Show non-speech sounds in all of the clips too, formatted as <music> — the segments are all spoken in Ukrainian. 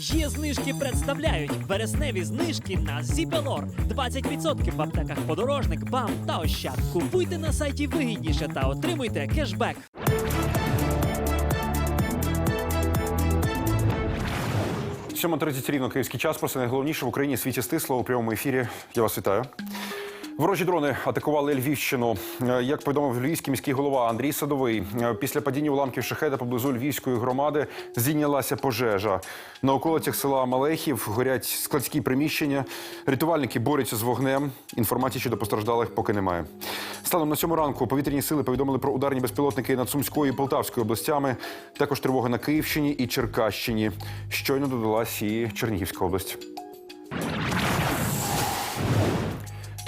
Є знижки представляють вересневі знижки на Зібелор. 20% в аптеках подорожник, бам та ощад. Купуйте на сайті вигідніше та отримуйте кешбек. Сьома 30 рівно київський час. Про це найголовніше в Україні світі стисло у прямому ефірі. Я вас вітаю. Ворожі дрони атакували Львівщину. Е, Як повідомив львівський міський голова Андрій Садовий, е, після падіння уламків шахеда поблизу львівської громади зійнялася пожежа. На околицях села Малехів горять складські приміщення. Рятувальники борються з вогнем. Інформації щодо постраждалих поки немає. Станом на сьому ранку повітряні сили повідомили про ударні безпілотники над Сумською і Полтавською областями. Також тривога на Київщині і Черкащині. Щойно додалась і Чернігівська область.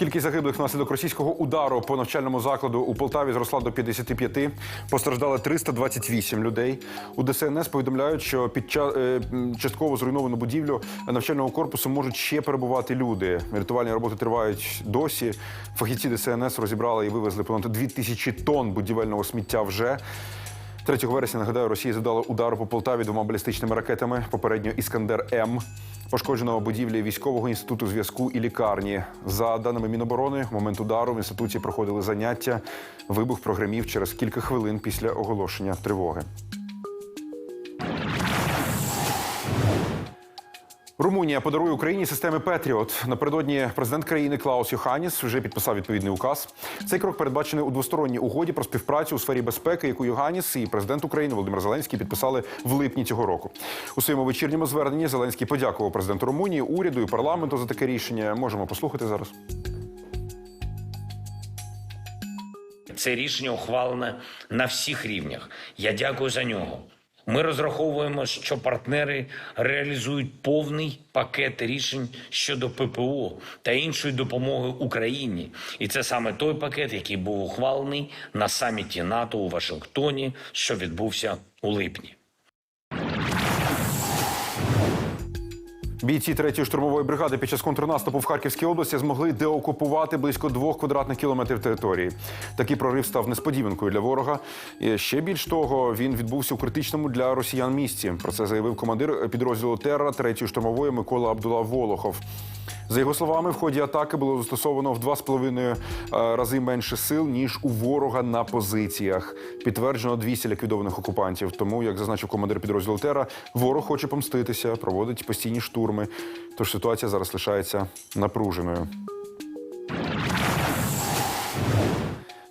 Кількість загиблих внаслідок російського удару по навчальному закладу у Полтаві зросла до 55. Постраждали 328 людей. У ДСНС повідомляють, що під час е, частково зруйновану будівлю навчального корпусу можуть ще перебувати люди. Рятувальні роботи тривають досі. Фахівці ДСНС розібрали і вивезли понад 2000 тонн будівельного сміття вже. 3 вересня, нагадаю, Росія задала удар по Полтаві двома балістичними ракетами. Попередньо Іскандер М. Пошкоджено будівлі військового інституту зв'язку і лікарні. За даними Міноборони, в момент удару в інституті проходили заняття. Вибух прогремів через кілька хвилин після оголошення тривоги. Румунія подарує Україні системи Петріот. Напередодні президент країни Клаус Йоханіс вже підписав відповідний указ. Цей крок передбачений у двосторонній угоді про співпрацю у сфері безпеки, яку Йоханіс і президент України Володимир Зеленський підписали в липні цього року. У своєму вечірньому зверненні Зеленський подякував президенту Румунії, уряду і парламенту за таке рішення. Можемо послухати зараз. Це рішення ухвалене на всіх рівнях. Я дякую за нього. Ми розраховуємо, що партнери реалізують повний пакет рішень щодо ППО та іншої допомоги Україні. І це саме той пакет, який був ухвалений на саміті НАТО у Вашингтоні, що відбувся у липні. Бійці 3-ї штурмової бригади під час контрнаступу в Харківській області змогли деокупувати близько двох квадратних кілометрів території. Такий прорив став несподіванкою для ворога. І ще більш того, він відбувся у критичному для росіян місці. Про це заявив командир підрозділу Терра 3-ї штурмової Микола Абдула Волохов. За його словами, в ході атаки було застосовано в два з половиною е, рази менше сил ніж у ворога на позиціях. Підтверджено 200 ліквідованих окупантів. Тому, як зазначив командир підрозділу Тера, ворог хоче помститися, проводить постійні штурми. Тож ситуація зараз лишається напруженою.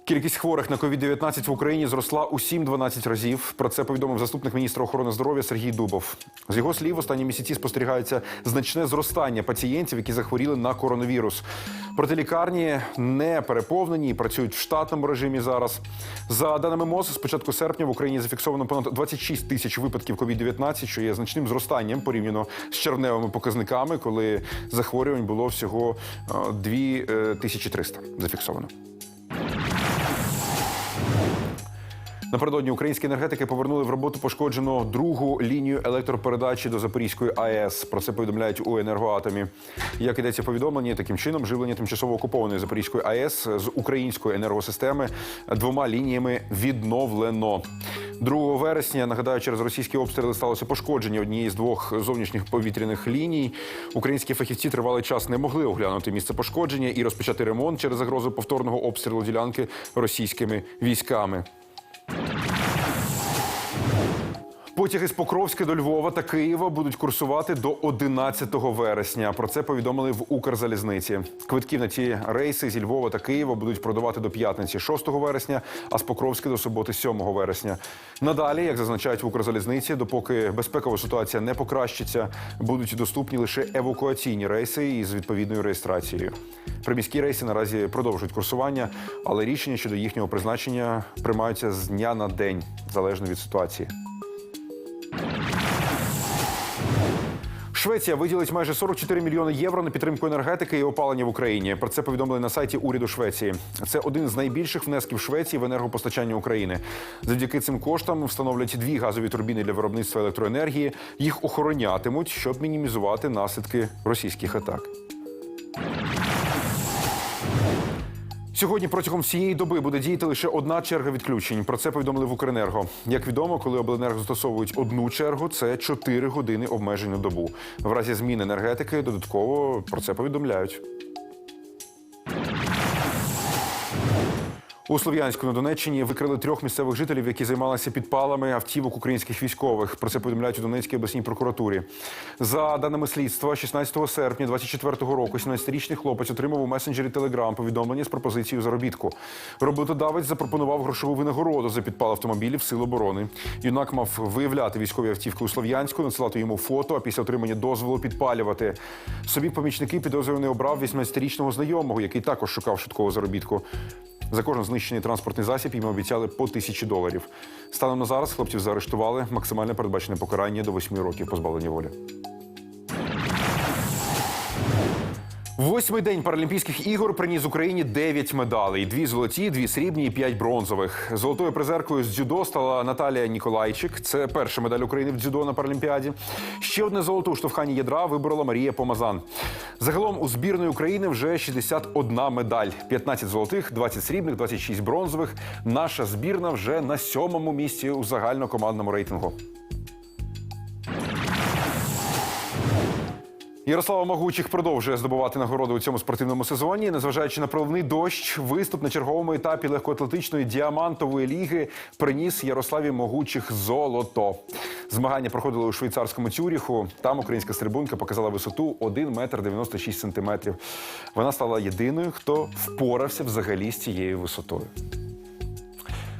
Кількість хворих на COVID-19 в Україні зросла у 7-12 разів. Про це повідомив заступник міністра охорони здоров'я Сергій Дубов. З його слів, останні місяці спостерігається значне зростання пацієнтів, які захворіли на коронавірус. Проте лікарні не переповнені і працюють в штатному режимі зараз. За даними МОЗ, з початку серпня в Україні зафіксовано понад 26 тисяч випадків COVID-19, що є значним зростанням порівняно з червневими показниками, коли захворювань було всього е, 2300 зафіксовано. Напередодні українські енергетики повернули в роботу пошкоджену другу лінію електропередачі до Запорізької АЕС. Про це повідомляють у енергоатомі. Як ідеться в повідомленні, таким чином живлення тимчасово окупованої Запорізької АЕС з української енергосистеми двома лініями відновлено. 2 вересня нагадаю, через російські обстріли сталося пошкодження однієї з двох зовнішніх повітряних ліній. Українські фахівці тривалий час не могли оглянути місце пошкодження і розпочати ремонт через загрозу повторного обстрілу ділянки російськими військами. Потяги з Покровська до Львова та Києва будуть курсувати до 11 вересня. Про це повідомили в Укрзалізниці. Квитків на ці рейси зі Львова та Києва будуть продавати до п'ятниці 6 вересня, а з Покровська до суботи 7 вересня. Надалі, як зазначають в Укрзалізниці, допоки безпекова ситуація не покращиться, будуть доступні лише евакуаційні рейси із відповідною реєстрацією. Приміські рейси наразі продовжують курсування, але рішення щодо їхнього призначення приймаються з дня на день залежно від ситуації. Швеція виділить майже 44 мільйони євро на підтримку енергетики і опалення в Україні. Про це повідомили на сайті уряду Швеції. Це один з найбільших внесків Швеції в енергопостачання України. Завдяки цим коштам встановлять дві газові турбіни для виробництва електроенергії. Їх охоронятимуть, щоб мінімізувати наслідки російських атак. Сьогодні протягом всієї доби буде діяти лише одна черга відключень. Про це повідомили в Укренерго. Як відомо, коли обленерго застосовують одну чергу, це 4 години обмежень на добу. В разі зміни енергетики додатково про це повідомляють. У Слов'янську на Донеччині викрили трьох місцевих жителів, які займалися підпалами автівок українських військових. Про це повідомляють у Донецькій обласній прокуратурі. За даними слідства, 16 серпня 24 року 17-річний хлопець отримав у месенджері Телеграм повідомлення з пропозицією заробітку. Роботодавець запропонував грошову винагороду за підпал автомобілів Сил оборони. Юнак мав виявляти військові автівки у Слов'янську, надсилати йому фото, а після отримання дозволу підпалювати. Собі помічники підозрюваний обрав 18-річного знайомого, який також шукав швидкого заробітку. За кожен знищений транспортний засіб їм обіцяли по тисячі доларів. Станом на зараз хлопців заарештували. Максимальне передбачене покарання до восьми років позбавлення волі. Восьмий день Паралімпійських ігор приніс Україні 9 медалей: дві золоті, дві срібні і п'ять бронзових. Золотою призеркою з дзюдо стала Наталія Ніколайчик. Це перша медаль України в дзюдо на Паралімпіаді. Ще одне золото у штовханні ядра виборола Марія Помазан. Загалом у збірної України вже 61 медаль: 15 золотих, 20 срібних, 26 бронзових. Наша збірна вже на сьомому місці у загальнокомандному рейтингу. Ярослава Могучих продовжує здобувати нагороди у цьому спортивному сезоні. Незважаючи на проливний дощ, виступ на черговому етапі легкоатлетичної діамантової ліги приніс Ярославі Могучих золото. Змагання проходили у швейцарському Цюріху. Там українська стрибунка показала висоту 1 метр 96 сантиметрів. Вона стала єдиною, хто впорався взагалі з цією висотою.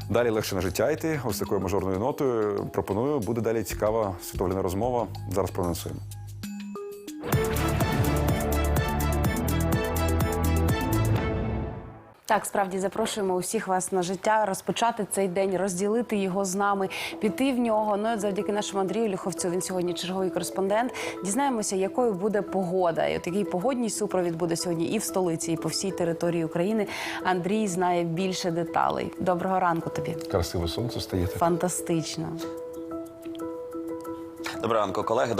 Далі легше на життя йти. Ось такою мажорною нотою. Пропоную, буде далі цікава світовільна розмова. Зараз проанонсуємо. Так, справді запрошуємо усіх вас на життя, розпочати цей день, розділити його з нами, піти в нього. Ну і от завдяки нашому Андрію Люховцю. Він сьогодні черговий кореспондент. Дізнаємося, якою буде погода. І от який погодній супровід буде сьогодні і в столиці, і по всій території України. Андрій знає більше деталей. Доброго ранку тобі. Красиве сонце стає. Фантастично. Доброго ранку, колеги.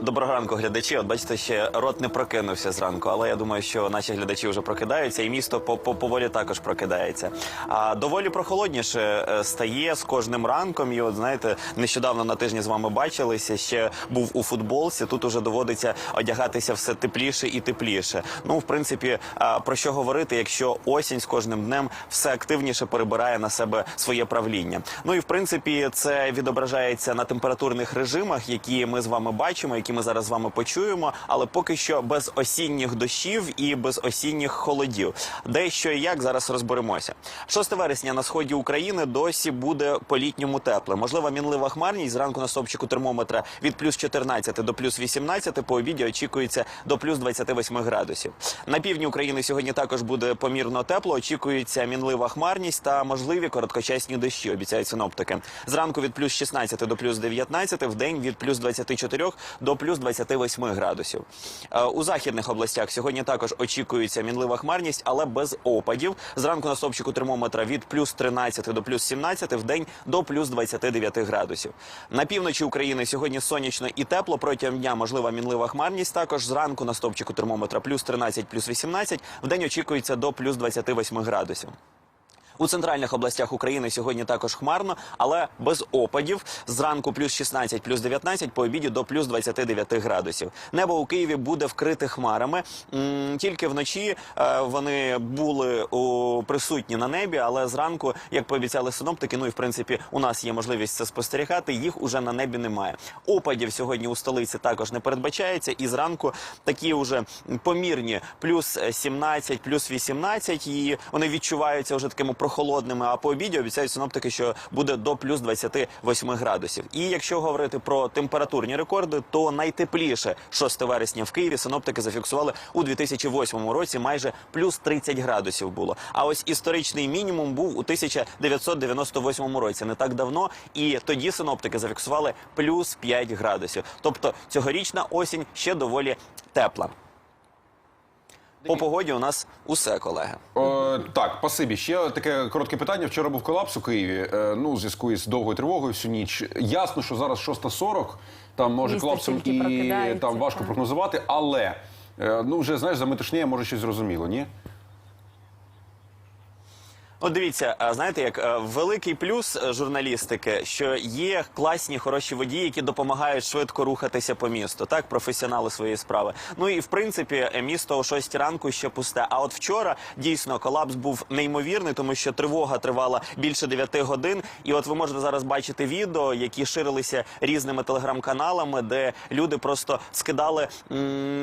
Доброго ранку, глядачі. От бачите, ще рот не прокинувся зранку, але я думаю, що наші глядачі вже прокидаються, і місто по- по- поволі також прокидається. А доволі прохолодніше е, стає з кожним ранком. І от знаєте, нещодавно на тижні з вами бачилися. Ще був у футболці. Тут уже доводиться одягатися все тепліше і тепліше. Ну, в принципі, про що говорити, якщо осінь з кожним днем все активніше перебирає на себе своє правління. Ну і в принципі, це відображається на температурних режимах, які ми з вами бачимо, які ми зараз з вами почуємо, але поки що без осінніх дощів і без осінніх холодів. Де що і як зараз розберемося. 6 вересня на сході України досі буде по-літньому тепле. Можлива мінлива хмарність зранку на стопчику термометра від плюс 14 до плюс 18, по обіді очікується до плюс 28 градусів. На півдні України сьогодні також буде помірно тепло. Очікується мінлива хмарність та можливі короткочасні дощі. Обіцяють синоптики. Зранку від плюс 16 до плюс 19, в день від плюс 24 до плюс 28 градусів. Е, У західних областях сьогодні також очікується мінлива хмарність, але без опадів. Зранку на стопчику термометра від плюс 13 до плюс 17, в день до плюс 29 градусів. На півночі України сьогодні сонячно і тепло. Протягом дня можлива мінлива хмарність. Також зранку на стопчику термометра плюс 13, плюс 18, в день очікується до плюс 28 градусів. У центральних областях України сьогодні також хмарно, але без опадів. Зранку плюс 16, плюс 19, по обіді до плюс 29 градусів. Небо у Києві буде вкрите хмарами. Тільки вночі е, вони були присутні на небі, але зранку, як пообіцяли синоптики, ну і в принципі у нас є можливість це спостерігати. Їх уже на небі немає. Опадів сьогодні у столиці також не передбачається. І зранку такі вже помірні плюс 17, плюс 18, і вони відчуваються вже такими прохолодними. А по обіді обіцяють синоптики, що буде до плюс 28 градусів. І якщо говорити про температурні рекорди, то найтепліше 6 вересня в Києві синоптики зафіксували у 2008 році майже плюс 30 градусів було. А ось історичний мінімум був у 1998 році, не так давно. І тоді синоптики зафіксували плюс 5 градусів. Тобто цьогорічна осінь ще доволі тепла. По погоді у нас усе, колеги. О, так, спасибі. Ще таке коротке питання. Вчора був колапс у Києві. Е, ну, у зв'язку із довгою тривогою всю ніч. Ясно, що зараз 6.40, там може Місто колапсом тільки і прокидається, там важко так. прогнозувати, але е, ну вже знаєш, за метушнє може щось зрозуміло, ні? От дивіться, знаєте, як е, великий плюс е, журналістики, що є класні хороші водії, які допомагають швидко рухатися по місту, так професіонали своєї справи. Ну і в принципі е, місто о 6 ранку ще пусте. А от вчора дійсно колапс був неймовірний, тому що тривога тривала більше 9 годин. І от ви можете зараз бачити відео, які ширилися різними телеграм-каналами, де люди просто скидали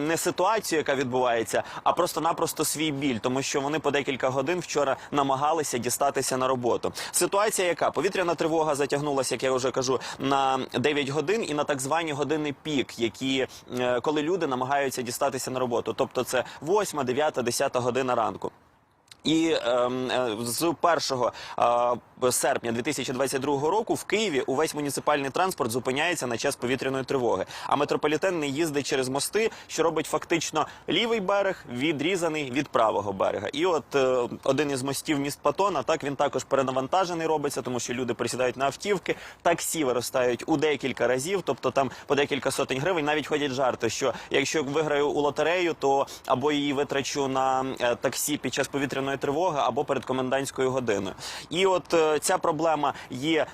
не ситуацію, яка відбувається, а просто-напросто свій біль, тому що вони по декілька годин вчора намагалися дістатися на роботу. Ситуація яка повітряна тривога затягнулася, як я вже кажу, на 9 годин і на так звані години пік, які е, коли люди намагаються дістатися на роботу, тобто це 8, 9, 10 година ранку. І ем, е, з 1 е, серпня 2022 року в Києві увесь муніципальний транспорт зупиняється на час повітряної тривоги. А метрополітен не їздить через мости, що робить фактично лівий берег відрізаний від правого берега. І от е, один із мостів міст Патона, так він також перенавантажений робиться, тому що люди присідають на автівки. Таксі виростають у декілька разів, тобто там по декілька сотень гривень. Навіть ходять жарти, що якщо виграю у лотерею, то або її витрачу на е, таксі під час повітряної тривоги, або перед комендантською годиною. І от е, ця проблема є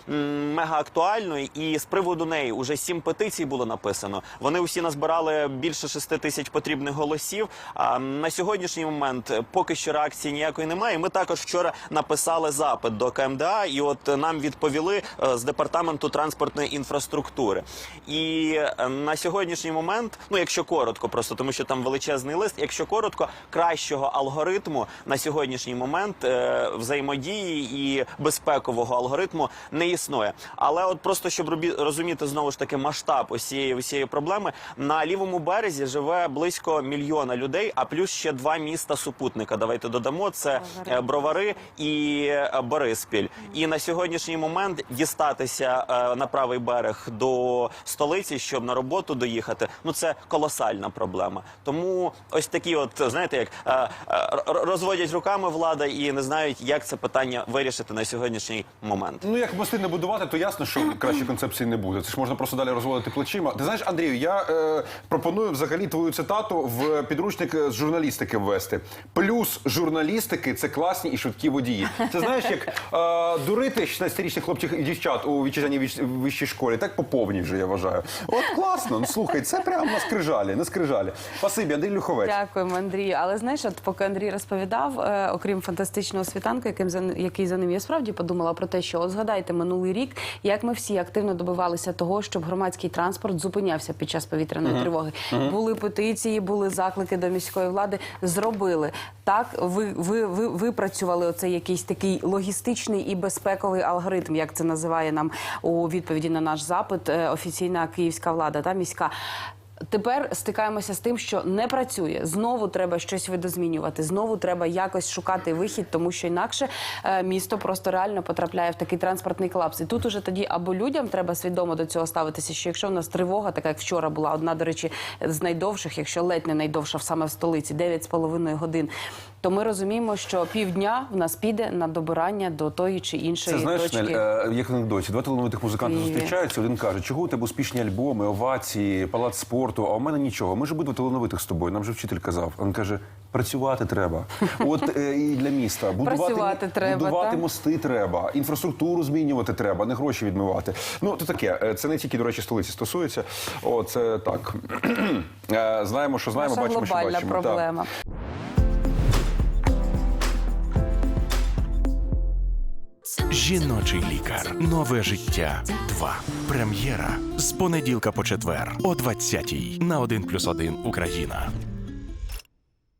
мега актуальною, і з приводу неї уже сім петицій було написано. Вони усі назбирали більше шести тисяч потрібних голосів. А на сьогоднішній момент е, поки що реакції ніякої немає. Ми також вчора написали запит до КМДА, і от е, нам відповіли з департаменту транспортної інфраструктури. І на сьогоднішній момент, ну якщо коротко, просто тому що там величезний лист. Якщо коротко, кращого алгоритму на сьогоднішній момент е, взаємодії і безпекового алгоритму не існує. Але от просто щоб розуміти знову ж таки масштаб усієї усієї проблеми, на лівому березі живе близько мільйона людей, а плюс ще два міста супутника. Давайте додамо це е, Бровари і е, Бориспіль. І на сьогоднішній момент дістатися е, на правий берег до столиці, щоб на роботу доїхати. Ну це колосальна проблема. Тому ось такі, от знаєте, як е, е, розводять руками влада і не знають, як це питання вирішити на сьогоднішній момент. Ну, як мости не будувати, то ясно, що кращої концепції не буде. Це ж можна просто далі розводити плечима. Ти знаєш, Андрію, я е, пропоную взагалі твою цитату в підручник з журналістики ввести. Плюс журналістики це класні і швидкі водії. Це знаєш, як е, дурити 16-річних хлопчих і дівчат у вітчизняній вищій школі. Так по повній вже я вважаю. От класно. Ну слухай, це прямо на скрижалі, на скрижалі. Спасибі, Андрій Люховець. Дякуємо, Андрію. Але знаєш, от поки Андрій розповідав, е, окрім фантастичного світанку, яким за який за ним я справді подумала про те, що от згадайте минулий рік, як ми всі активно добивалися того, щоб громадський транспорт зупинявся під час повітряної тривоги. Були петиції, були заклики до міської влади. Зробили так. Ви, ви, ви випрацювали оцей якийсь такий логістичний і безпековий алгоритм, як це називає нам у відповіді на наш запит е, офіційна київська влада та міська. Тепер стикаємося з тим, що не працює. Знову треба щось видозмінювати. Знову треба якось шукати вихід, тому що інакше е, місто просто реально потрапляє в такий транспортний колапс. І тут уже тоді або людям треба свідомо до цього ставитися, що якщо в нас тривога, така як вчора була одна, до речі, з найдовших, якщо ледь не найдовша саме в столиці, 9,5 годин. То ми розуміємо, що півдня в нас піде на добирання до тої чи іншої Це знаєш, точки. Нель, е, як анекдоті, два талановитих музикантів Києві. зустрічаються. Один каже, чого у тебе успішні альбоми, овації, палац спорту, а у мене нічого. Ми ж обидва талановитих з тобою. Нам же вчитель казав. Він каже, працювати треба. <laughs> От е, і для міста будувати, Працювати треба, будувати так? мости треба, інфраструктуру змінювати треба, не гроші відмивати. Ну то таке. Е, Це не тільки до речі столиці стосується. О, це так. <clears throat> Знаємо, що знаємо, Наша бачимо, що бачимо. Так. Жіночий лікар. Нове життя. 2. Прем'єра з понеділка по четвер о 20-й на 1+,1 Україна.